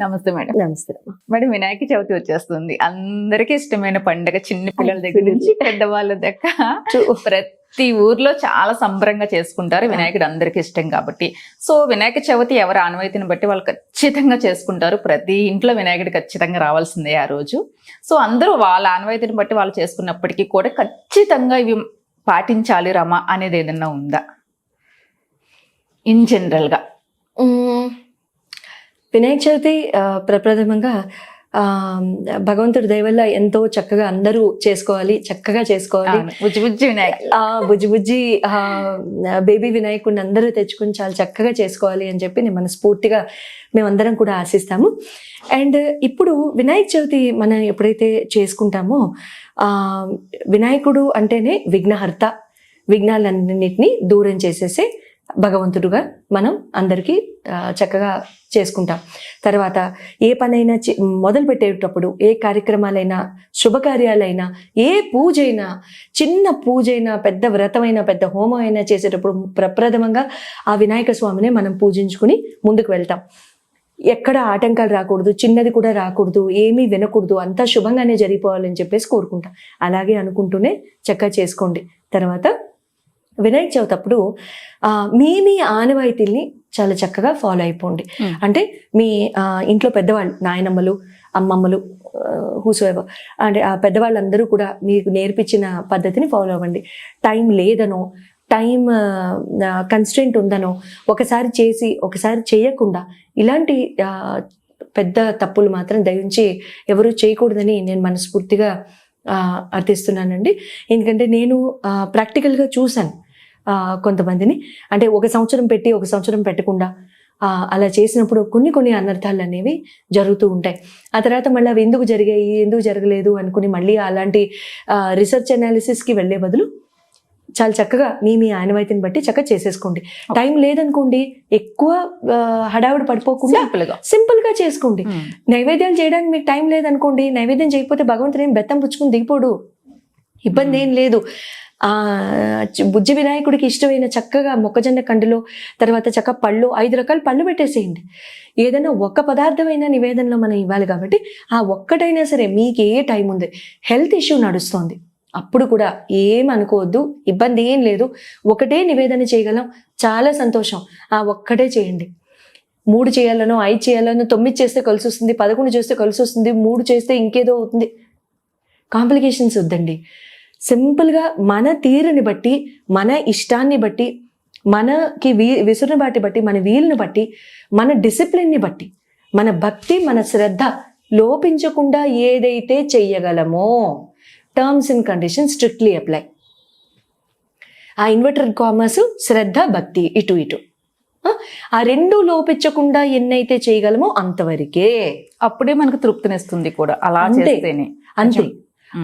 నమస్తే మేడం. నమస్తే. మేడం వినాయక చవితి వచ్చేస్తుంది. అందరికీ ఇష్టమైన పండుగ చిన్న పిల్లల దగ్గర నుంచి పెద్దవాళ్ళ దగ్గర. ప్రతి ఊర్లో చాలా సంబరంగా చేసుకుంటారు వినాయకుడు అందరికీ ఇష్టం కాబట్టి. సో వినాయక చవితి ఎవరి ఆనవాయితీని బట్టి వాళ్ళు ఖచ్చితంగా చేసుకుంటారు. ప్రతి ఇంట్లో వినాయకుడు ఖచ్చితంగా రావాల్సిందే ఆ రోజు. సో అందరూ వాళ్ళ ఆనవాయితీని బట్టి వాళ్ళు చేసుకున్నప్పటికీ కూడా ఖచ్చితంగా ఇవి పాటించాలి రమ అనేది ఏదన్నా ఉందా? ఇన్ జనరల్గా. మ్మ్. వినాయక చవితి ప్రప్రథమంగా భగవంతుడి దయ వల్ల ఎంతో చక్కగా అందరూ చేసుకోవాలి చక్కగా చేసుకోవాలి. బుజ్జి బుజ్జి వినాయకుడు ఆ బుజ్జి బుజ్జి బేబీ వినాయకుడిని అందరూ తెచ్చుకుని చాలా చక్కగా చేసుకోవాలి అని చెప్పి నేను మనస్ఫూర్తిగా మేమందరం కూడా ఆశిస్తాము. అండ్ ఇప్పుడు వినాయక చవితి మనం ఎప్పుడైతే చేసుకుంటామో ఆ వినాయకుడు అంటేనే విఘ్నహర్త విఘ్నాలన్నింటినీ దూరం చేసేసే భగవంతుడుగా మనం అందరికీ చక్కగా చేసుకుంటాం. తర్వాత ఏ పనైనా మొదలు పెట్టేటప్పుడు ఏ కార్యక్రమాలైనా శుభకార్యాలైనా ఏ పూజ అయినా చిన్న పూజ అయినా పెద్ద వ్రతమైనా పెద్ద హోమం అయినా చేసేటప్పుడు ప్రప్రథమంగా ఆ వినాయక స్వామినే మనం పూజించుకుని ముందుకు వెళ్తాం. ఎక్కడ ఆటంకాలు రాకూడదు చిన్నది కూడా రాకూడదు ఏమీ వినకూడదు అంతా శుభంగానే జరిగిపోవాలని చెప్పేసి కోరుకుంటాం. అలాగే అనుకుంటూనే చక్కగా చేసుకోండి. తర్వాత వినాయక చవితి అప్పుడు మీ మీ ఆనవాయితీల్ని చాలా చక్కగా ఫాలో అయిపోండి. అంటే మీ ఇంట్లో పెద్దవాళ్ళు నాయనమ్మలు అమ్మమ్మలు హూసోఎవర్ అంటే ఆ పెద్దవాళ్ళందరూ కూడా మీకు నేర్పించిన పద్ధతిని ఫాలో అవ్వండి. టైం లేదనో టైం కన్స్టెంట్ ఉందనో ఒకసారి చేసి ఒకసారి చేయకుండా ఇలాంటి పెద్ద తప్పులు మాత్రం దయించి ఎవరు చేయకూడదని నేను మనస్ఫూర్తిగా అర్థిస్తున్నానండి. ఎందుకంటే నేను ప్రాక్టికల్గా చూశాను. కొంతమందిని. అంటే ఒక సంవత్సరం పెట్టి ఒక సంవత్సరం పెట్టకుండా అలా చేసినప్పుడు కొన్ని కొన్ని అనర్థాలు అనేవి జరుగుతూ ఉంటాయి. ఆ తర్వాత మళ్ళీ అవి ఎందుకు జరిగాయి ఎందుకు జరగలేదు అనుకుని మళ్ళీ అలాంటి రీసెర్చ్ అనాలిసిస్కి వెళ్ళే బదులు చాలా చక్కగా మీ మీ ఆనవాయితీని బట్టి చక్కగా చేసేసుకోండి. టైం లేదనుకోండి ఎక్కువ హడావుడి పడిపోకుండా సింపుల్గా. సింపుల్గా చేసుకోండి. ఉమ్. నైవేద్యాలు చేయడానికి మీకు టైం లేదనుకోండి నైవేద్యం చేయకపోతే భగవంతుడు ఏం బెత్తం పుచ్చుకుని దిగిపోడు. ఇబ్బంది ఏం లేదు. ఆ బుజ్జి వినాయకుడికి ఇష్టమైన చక్కగా మొక్కజొన్న కండులో తర్వాత చక్క పళ్ళు ఐదు రకాల పళ్ళు పెట్టేసేయండి. ఏదైనా ఒక్క పదార్థమైన నివేదనలో మనం ఇవ్వాలి కాబట్టి ఆ ఒక్కటైనా సరే మీకు ఏ టైం ఉంది హెల్త్ ఇష్యూ నడుస్తోంది. అప్పుడు కూడా ఏం అనుకోవద్దు ఇబ్బంది ఏం లేదు ఒకటే నివేదన చేయగలం చాలా సంతోషం ఆ ఒక్కటే చేయండి. మూడు చేయాలనో ఐదు చేయాలనో తొమ్మిది చేస్తే కలిసి వస్తుంది పదకొండు చేస్తే కలిసి వస్తుంది మూడు చేస్తే ఇంకేదో అవుతుంది. కాంప్లికేషన్స్ వద్దండి. సింపుల్గా మన తీరుని బట్టి మన ఇష్టాన్ని బట్టి మనకి వీ విసురుని బట్టి మన వీలుని బట్టి మన డిసిప్లిన్ని బట్టి మన భక్తి మన శ్రద్ధ లోపించకుండా ఏదైతే చెయ్యగలమో terms and conditions strictly apply ఆ ఇన్వర్టర్ కామర్స్ శ్రద్ధ భక్తి ఇటు ఇటు. ఆ, రెండు లోపించకుండా ఎన్నైతే చేయగలమో అంతవరకే. అప్పుడే మనకు తృప్తినిస్తుంది కూడా అలా అంతే. అంతే.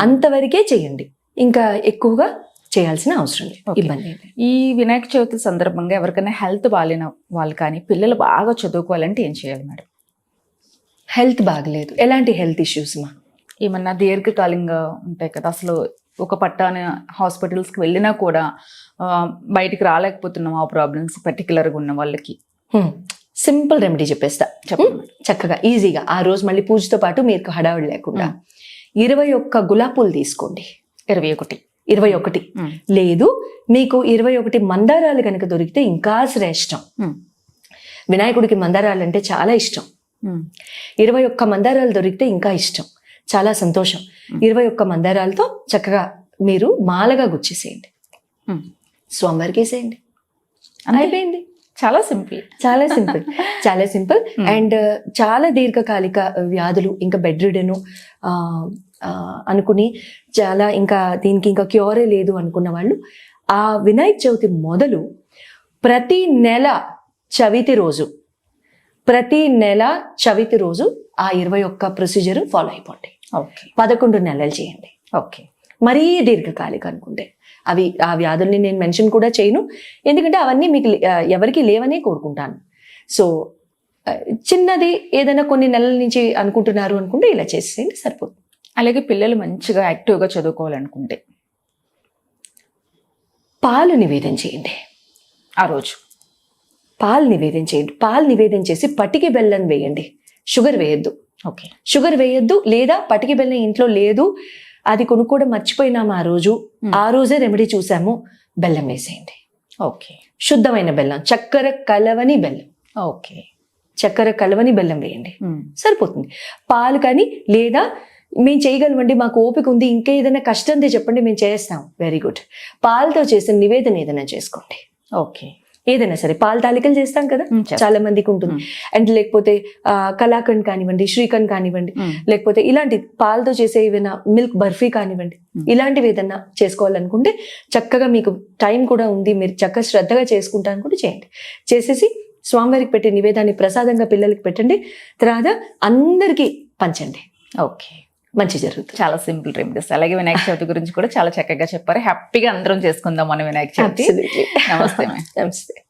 అంతవరకే చేయండి ఇంకా ఎక్కువగా చేయాల్సిన అవసరం లేదు. ఇబ్బంది. ఈ వినాయక చవితి సందర్భంగా ఎవరికైనా హెల్త్ బాగాలేని వాళ్ళు కానీ పిల్లలు బాగా చదువుకోవాలంటే ఏం చేయాలి మేడం? హెల్త్ బాగలేదు. ఎలాంటి హెల్త్ ఇష్యూస్ మా? ఏమన్నా దీర్ఘకాలికంగా ఉంటాయి కదా అసలు ఒక పట్టాన హాస్పిటల్స్కి వెళ్ళినా కూడా బయటికి రాలేకపోతున్నాం ఆ ప్రాబ్లమ్స్ పర్టికులర్గా ఉన్న వాళ్ళకి. సింపుల్ రెమెడీ చెప్పేస్తా. చెప్పండి. చక్కగా ఈజీగా. ఆ రోజు మళ్ళీ పూజతో పాటు మీరు హడావిడి లేకుండా. ఇరవై ఒక్క గులాబీలు తీసుకోండి. ఇరవై ఒకటి ఇరవై ఒకటి. లేదు మీకు ఇరవై ఒకటి మందారాలు కనుక దొరికితే ఇంకా శ్రేష్టం. వినాయకుడికి మందారాలు అంటే చాలా ఇష్టం. ఇరవై ఒక్క మందారాలు దొరికితే ఇంకా ఇష్టం చాలా సంతోషం ఇరవై ఒక్క మందారాలతో చక్కగా మీరు మాలగా గుచ్చేసేయండి. స్వామివారికి వేసేయండి. అయిపోయింది చాలా సింపుల్ చాలా సింపుల్ చాలా సింపుల్. అండ్ చాలా దీర్ఘకాలిక వ్యాధులు ఇంకా బెడ్ రిడెను అనుకుని చాలా ఇంకా దీనికి ఇంకా క్యూరే లేదు అనుకున్న వాళ్ళు ఆ వినాయక చవితి మొదలు ప్రతి నెల చవితి రోజు ప్రతి నెల చవితి రోజు ఆ ఇరవై ఒక్క ప్రొసీజర్ ఫాలో అయిపోండి ఓకే. పదకొండు నెలలు చేయండి. ఓకే. మరీ దీర్ఘకాలిక అనుకుంటే. అవి ఆ వ్యాధుల్ని నేను మెన్షన్ కూడా చేయను. ఎందుకంటే అవన్నీ మీకు ఎవరికి లేవనే కోరుకుంటాను. సో చిన్నది ఏదైనా కొన్ని నెలల నుంచి అనుకుంటున్నారు అనుకుంటే ఇలా చేసేయండి సరిపోతుంది. అలాగే పిల్లలు మంచిగా యాక్టివ్గా చదువుకోవాలనుకుంటే పాలు నివేదన చేయండి ఆ రోజు. పాలు నివేదన చేయండి. పాలు నివేదన చేసి పటికి బెల్లం వేయండి. షుగర్ వేయొద్దు. ఓకే. షుగర్ వేయొద్దు లేదా పటికి బెల్లం ఇంట్లో లేదు అది కొనుక్కోవడం మర్చిపోయినాము ఆ రోజు. ఆ రోజే రెమెడీ చూసాము. బెల్లం వేసేయండి. ఓకే. శుద్ధమైన బెల్లం. చక్కెర కలవని బెల్లం. ఓకే. చక్కెర కలవని బెల్లం వేయండి. సరిపోతుంది. పాలు కానీ లేదా మేము చేయగలమండి మాకు ఓపిక ఉంది ఇంకా ఏదైనా కష్టందే చెప్పండి మేము చేస్తాం. వెరీ గుడ్ పాలతో చేసిన నివేదన ఏదైనా చేసుకోండి. ఓకే. ఏదైనా సరే పాల తాలికలు చేస్తాం కదా. చాలా మందికి ఉంటుంది. అండ్ లేకపోతే ఆ, కలాకండ్ కానివ్వండి శ్రీకండ్ కానివ్వండి లేకపోతే ఇలాంటి పాలతో చేసే ఏదైనా మిల్క్ బర్ఫీ కానివ్వండి. ఇలాంటివి ఏదైనా చేసుకోవాలనుకుంటే చక్కగా మీకు టైం కూడా ఉంది మీరు చక్కగా శ్రద్ధగా చేసుకుంటా అనుకుంటే చేయండి. చేసేసి స్వామివారికి పెట్టే నివేదాన్ని ప్రసాదంగా పిల్లలకి పెట్టండి. తర్వాత అందరికీ పంచండి. ఓకే. మంచి జరుగుతుంది. చాలా సింపుల్ రెమెడీస్. అలాగే వినాయక చవితి గురించి కూడా చాలా చక్కగా చెప్పారు. హ్యాపీగా అందరం చేసుకుందాం మన వినాయక చవితి. నమస్తే నమస్తే.